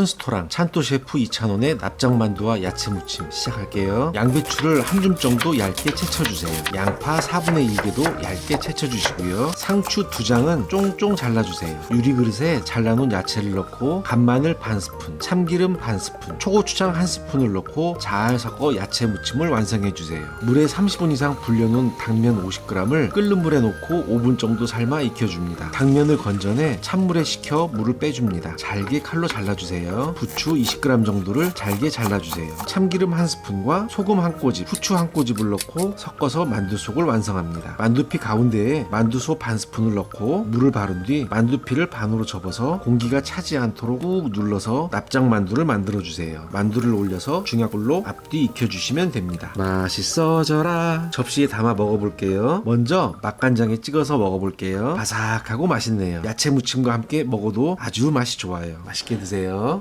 편스토랑 찬또 셰프 2,000원의 납작만두와 야채 무침 시작할게요. 양배추를 한 줌 정도 얇게 채쳐주세요. 양파 4분의 1개도 얇게 채쳐주시고요. 상추 두 장은 쫑쫑 잘라주세요. 유리 그릇에 잘라놓은 야채를 넣고 간마늘 반 스푼, 참기름 반 스푼, 초고추장 한 스푼을 넣고 잘 섞어 야채 무침을 완성해주세요. 물에 30분 이상 불려놓은 당면 50g을 끓는 물에 넣고 5분 정도 삶아 익혀줍니다. 당면을 건져내 찬물에 식혀 물을 빼줍니다. 잘게 칼로 잘라 주세요. 부추 20g 정도를 잘게 잘라주세요. 참기름 한 스푼과 소금 한 꼬집, 후추 한 꼬집을 넣고 섞어서 만두속을 완성합니다. 만두피 가운데에 만두소 반 스푼을 넣고 물을 바른 뒤 만두피를 반으로 접어서 공기가 차지 않도록 꾹 눌러서 납작 만두를 만들어 주세요. 만두를 올려서 중약불로 앞뒤 익혀주시면 됩니다. 맛있어져라. 접시에 담아 먹어볼게요. 먼저 맛간장에 찍어서 먹어볼게요. 바삭하고 맛있네요. 야채 무침과 함께 먹어도 아주 맛이 좋아요. 맛있게 드세요.